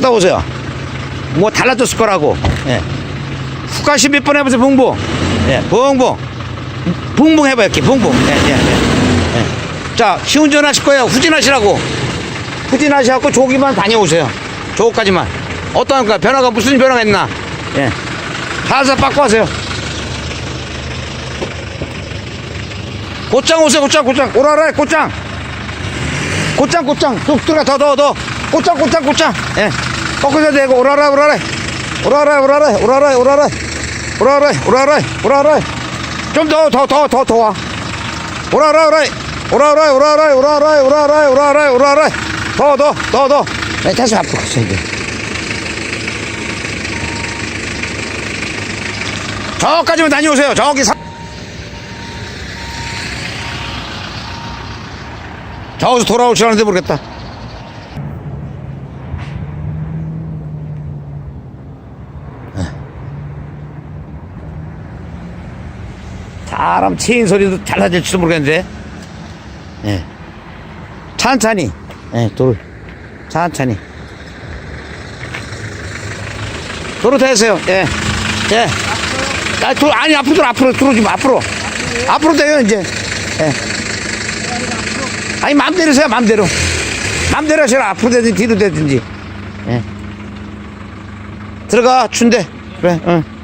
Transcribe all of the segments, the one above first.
받아오세요. 뭐 달라졌을 거라고. 예. 후가시 몇 번 해보세요, 붕붕. 예, 붕붕. 붕붕 해봐요, 이렇게 붕붕. 예, 예, 예. 예. 자, 시운전 하실 거예요. 후진하시라고. 후진하셔갖고 조기만 다녀오세요. 조까지만. 어떠한가? 변화가 무슨 변화가 있나? 예. 살살 바꿔하세요. 곧장 오세요, 곧장, 곧장. 오라라, 곧장. 곧장, 곧장. 뚝 들어가, 더, 더, 더. 곧장, 곧장, 곧장. 예. 꺾어서 되고, 오라라, 오라라. 오라라, 오라라, 오라라, 오라라. 오라라, 오라라, 오라라. 좀 더, 더, 더, 더, 더 와. 오라라, 오라라. 오라라, 오라라, 오라라, 오라라, 오라라, 오라라. 더, 더, 더, 더. 네, 다시 앞으로 가세요, 이제. 저까지만 다녀오세요. 저기 사... 저기서 돌아오시라는데 모르겠다. 사람 체인 소리도 달라질지도 모르겠는데. 예. 천천히. 예, 돌. 천천히. 도로 대세요. 예. 예. 아, 돌, 아니, 앞으로 돌, 앞으로 들어오지 마, 앞으로. 앞으로 돼요, 이제. 예. 아니, 마음대로 세요, 마음대로. 마음대로 하셔라. 앞으로 되든지 뒤로 되든지. 예. 들어가, 춘대. 그래, 응.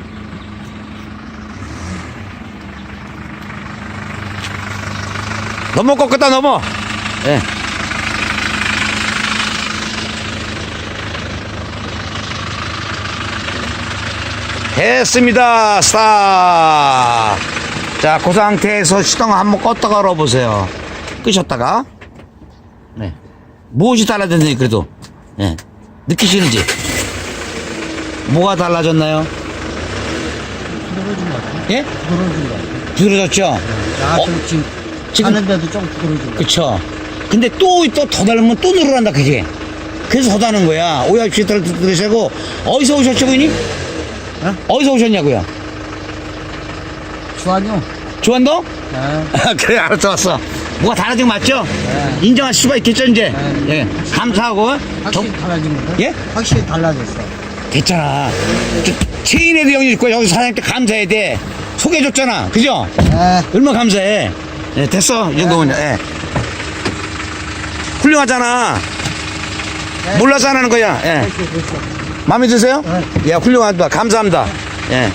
넘어 꺾었다, 넘어. 예. 됐습니다. 스탑. 자, 그 상태에서 시동 한번 껐다가 걸어보세요. 끄셨다가. 네. 무엇이 달라졌는지 그래도. 예. 느끼시는지. 뭐가 달라졌나요? 부드러워진 것 같아. 예? 부드러워진 것 같아. 부드러졌죠? 야, 어? 좀 지금, 지금- 하는데도 좀 같아. 그쵸. 근데 또, 또더 달면 또 늘어난다, 그게. 그래서 더 다는 거야. 오야씨 들으시고, 어디서 오셨죠, 그니? 어? 어디서 오셨냐고요? 주한요? 주안동? 네. 그래, 알았어, 왔어. 뭐가 달라진 거 맞죠? 네. 인정할 수가 있겠죠, 이제? 네. 예. 감사하고. 저- 확실히 달라진 거다? 예? 확실히 달라졌어. 됐잖아. 저, 체인에도 영이 있고, 여기 사장님께 감사해야 돼. 소개해줬잖아. 그죠? 네. 얼마나 감사해. 예, 됐어. 이 정도면, 예. 훌륭하잖아. 네. 몰라서 안 하는 거야. 예. 마음에 드세요? 네. 예, 훌륭하다. 감사합니다. 예.